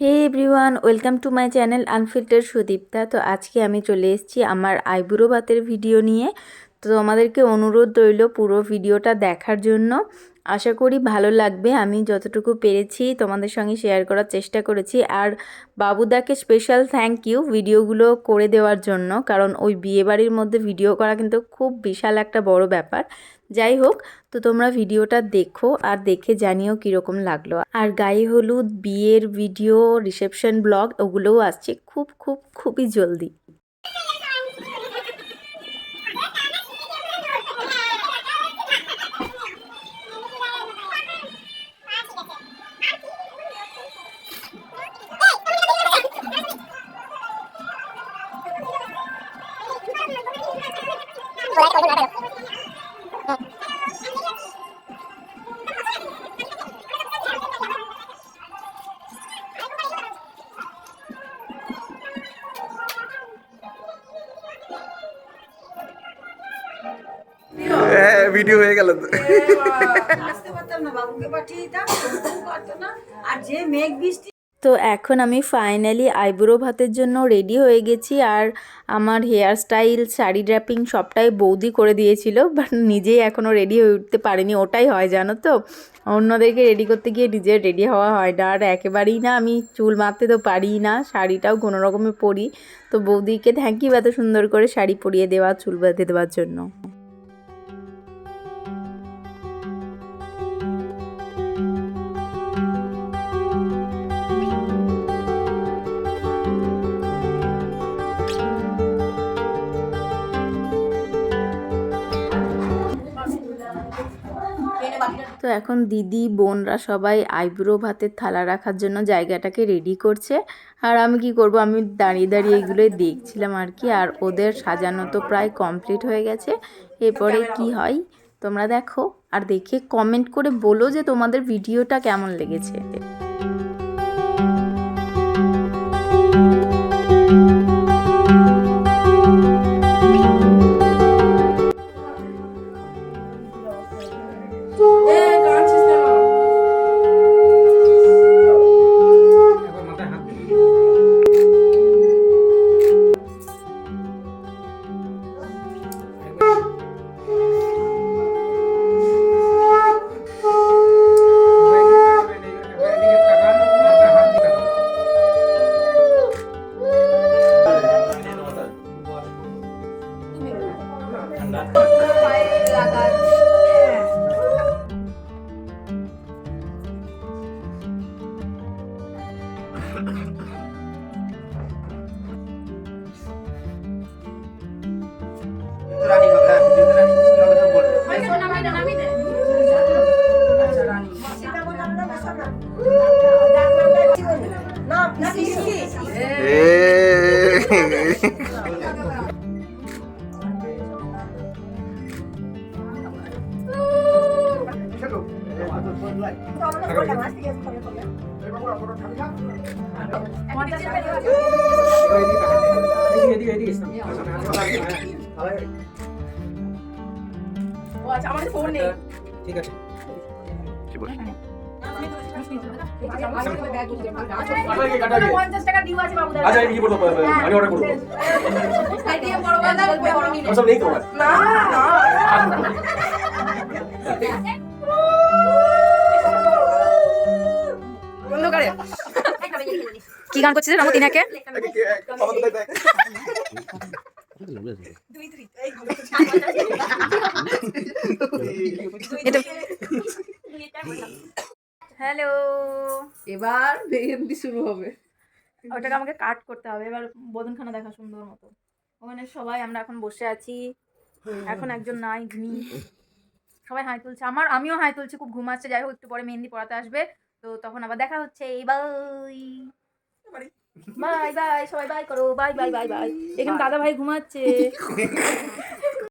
Hey everyone welcome to my channel Unfilter Sudipta তো আজকে আমি চলে এসেছি আমার আইব্রো ভাতের ভিডিও নিয়ে। তো আমাদেরকে অনুরোধ রইল পুরো ভিডিওটা দেখার জন্য। আশা করি ভালো লাগবে। আমি যতটুকু পেরেছি তোমাদের সঙ্গে শেয়ার করার চেষ্টা করেছি। আর বাবুদাকে স্পেশাল থ্যাংক ইউ ভিডিওগুলো করে দেওয়ার জন্য, কারণ ওই বিয়েবাড়ির মধ্যে ভিডিও করা কিন্তু খুব বিশাল একটা বড় ব্যাপার। যাই হোক, তো তোমরা ভিডিওটা দেখো আর দেখে জানিও কীরকম লাগল। আর গায়ে হলুদ, বিয়ের ভিডিও রিসেপশন ব্লগ ওগুলোও আসছে খুব খুব, খুবই জলদি। ভিডিও হয়ে গেল তো। আসতে পারতাম না বাবুকে পাঠিয়ে দিতাম বাবু পারতো না। আর যে মেঘ বৃষ্টি তো এখন আমি ফাইনালি আইব্রো ভাতের জন্য রেডি হয়ে গেছি আর আমার হেয়ার স্টাইল শাড়ি ড্র্যাপিং সবটাই বৌদি করে দিয়েছিল বাট নিজেই এখনও রেডি হয়ে উঠতে পারিনি ওটাই হয় জানো তো? অন্যদেরকে রেডি করতে গিয়ে নিজের রেডি হওয়া হয় না আর একেবারেই না আমি চুল মারতে তো পারি না শাড়িটাও কোনো রকমে পরি। তো বৌদিকে থ্যাংক ইউ এত সুন্দর করে শাড়ি পরিয়ে দেওয়া চুল বাঁধে দেওয়ার জন্য। তো এখন দিদি, বোনরা সবাই আইব্রো ভাতের থালা রাখার জন্য জায়গাটাকে রেডি করছে। আর আমি কি করব? আমি দাঁড়িয়ে দাঁড়িয়ে এগুলোই দেখছিলাম আর কি। আর ওদের সাজানো তো প্রায় কমপ্লিট হয়ে গেছে। এরপরে কি হয়? তোমরা দেখো। আর দেখে কমেন্ট করে বলো যে তোমাদের ভিডিওটা কেমন লেগেছে। না না পিসি ঠিক আছে আচ্ছা আমি কি করব? আমি অর্ডার করব। সব নেই তোমার? কি গান করছিস রমত ইনাকে হ্যালো। এবার মেহেন্দি শুরু হবে। ওটাকে আমাকে কাট করতে হবে। এবার বদনখানা দেখা সুন্দর মতো। ওখানে সবাই আমরা এখন বসে আছি। এখন একজন নাই ঘুমি সবাই হাই তুলছে। আমার আমিও হাই তুলছি। খুব ঘুম আসছে। যাই হোক একটু পরে মেহেন্দি পড়াতে আসবে। তো তখন আবার দেখা হচ্ছে। এই বাই বাই বাই সবাই বাই করো বাই বাই বাই বাই। এখানে দাদা ভাই ঘুমাচ্ছে।